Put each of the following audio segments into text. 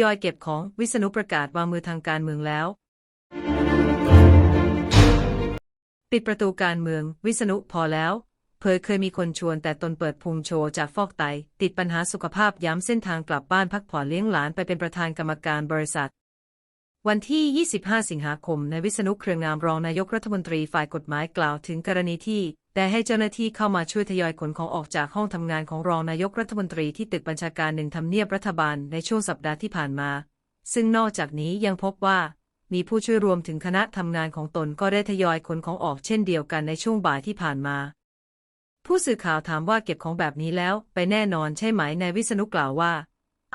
ยอยเก็บของวิษณุประกาศวางมือทางการเมืองแล้ว ปิดประตูการเมืองวิษณุพอแล้ว เผยเคยมีคนชวนแต่ตนเปิดพุงโชว์จากฟอกไต ติดปัญหาสุขภาพย้ำเส้นทางกลับบ้านพักผ่อนเลี้ยงหลานไปเป็นประธานกรรมการบริษัท วันที่ 25 สิงหาคม นายวิษณุเครืองามรองนายกรัฐมนตรีฝ่ายกฎหมายกล่าวถึงกรณีที่ได้ให้เจ้าหน้าที่เข้ามาช่วยทยอยขนของออกจากห้องทำงานของรองนายกรัฐมนตรีที่ตึกบัญชาการหนึ่งทำเนียบรัฐบาลในช่วงสัปดาห์ที่ผ่านมา ซึ่งนอกจากนี้ยังพบว่า มีผู้ช่วยรวมถึงคณะทำงานของตนก็ได้ทยอยขนของออกเช่นเดียวกันในช่วงบ่ายที่ผ่านมา ผู้สื่อข่าวถามว่าเก็บของแบบนี้แล้ว ไปแน่นอนใช่ไหมนายวิษณุกล่าวว่า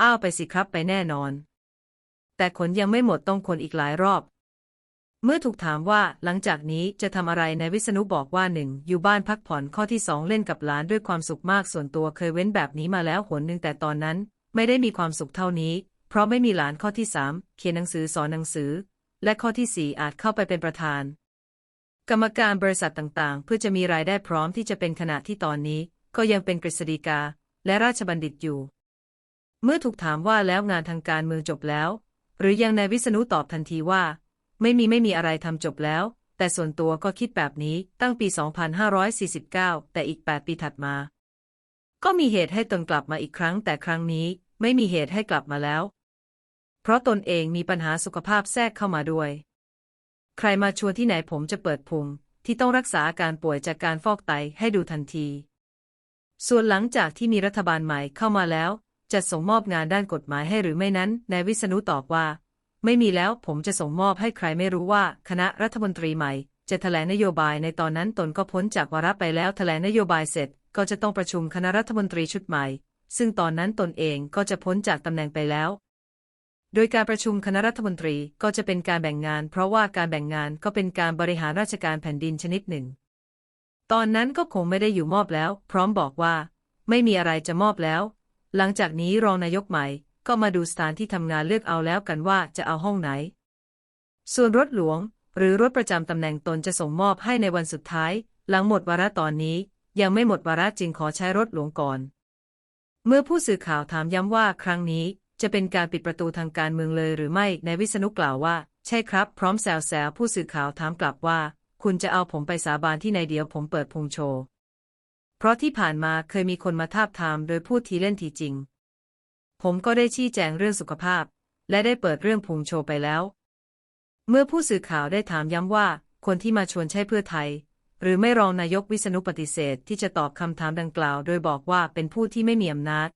อ้าวไปสิครับไปแน่นอน แต่ขนยังไม่หมดต้องขนอีกหลายรอบ เมื่อถูกถามว่าหลังจากนี้จะทำอะไรนายวิษณุบอกว่าหนึ่งอยู่บ้านพักผ่อนข้อที่สองเล่นกับหลานด้วยความสุขมากส่วนตัวเคยเว้นแบบนี้มาแล้วหนหนึ่งแต่ตอนนั้น ไม่ได้มีความสุขเท่านี้ เพราะไม่มีหลานข้อที่สามเขียนหนังสือสอนหนังสือ และข้อที่สี่อาจเข้าไปเป็นประธาน กรรมการบริษัทต่างๆ เพื่อจะมีรายได้พร้อมที่จะเป็นขณะที่ตอนนี้ ก็ยังเป็นกฤษฎีกาและราชบัณฑิตอยู่ เมื่อถูกถามว่าแล้วงานทางการเมืองจบแล้ว หรือยังนายวิษณุตอบทันทีว่า ไม่มีไม่มีอะไรทำจบแล้ว แต่ส่วนตัวก็คิดแบบนี้ตั้งปี 2549 แต่อีก 8 ปีถัดมา ก็มีเหตุให้ตนกลับมาอีกครั้ง แต่ครั้งนี้ไม่มีเหตุให้กลับมาแล้ว เพราะตนเองมีปัญหาสุขภาพแทรกเข้ามาด้วย ใครมาชวนที่ไหนผมจะเปิดพุงที่ต้องรักษาอาการป่วยจากการฟอกไตให้ดูทันที ส่วนหลังจากที่มีรัฐบาลใหม่เข้ามาแล้ว จะส่งมอบงานด้านกฎหมายให้หรือไม่นั้น นายวิษณุตอบว่า ไม่มีแล้วผมจะส่งมอบให้ใครไม่รู้ว่าคณะรัฐมนตรีใหม่ จะแถลงนโยบายในตอนนั้นตนก็พ้นจากวาระไปแล้วแถลงนโยบายเสร็จ ก็จะต้องประชุมคณะรัฐมนตรีชุดใหม่ ซึ่งตอนนั้นตนเองก็จะพ้นจากตำแหน่งไปแล้ว โดยการประชุมคณะรัฐมนตรีก็จะเป็นการแบ่งงาน เพราะว่าการแบ่งงานก็เป็นการบริหารราชการแผ่นดินชนิดหนึ่ง ตอนนั้นก็คงไม่ได้อยู่มอบแล้ว พร้อมบอกว่า ไม่มีอะไรจะมอบแล้ว หลังจากนี้รองนายกใหม่ก็มาดูสถานที่ทำงานเลือกเอาแล้วกันว่าจะเอาห้องไหน ส่วนรถหลวง หรือรถประจำตำแหน่งตนจะส่งมอบให้ในวันสุดท้าย หลังหมดวาระตอนนี้ ยังไม่หมดวาระจึงขอใช้รถหลวงก่อน เมื่อผู้สื่อข่าวถามย้ำว่าครั้งนี้จะเป็นการปิดประตูทางการเมืองเลยหรือไม่นายวิษณุกล่าวว่า ใช่ครับ พร้อมแซวแซวผู้สื่อข่าวถามกลับว่า คุณจะเอาผมไปสาบานที่ไหนเดียวผมเปิดพุงโชว์ เพราะที่ผ่านมาเคยมีคนมาทาบทามโดยพูดทีเล่นทีจริง ผมก็ได้ชี้แจงเรื่องสุขภาพ และได้เปิดเรื่องพุงโชว์ไปแล้ว เมื่อผู้สื่อข่าวได้ถามย้ำว่า คนที่มาชวนใช่เพื่อไทย หรือไม่รองนายกวิษณุปฏิเสธที่จะตอบคำถามดังกล่าว โดยบอกว่าเป็นผู้ที่ไม่มีอำนาจ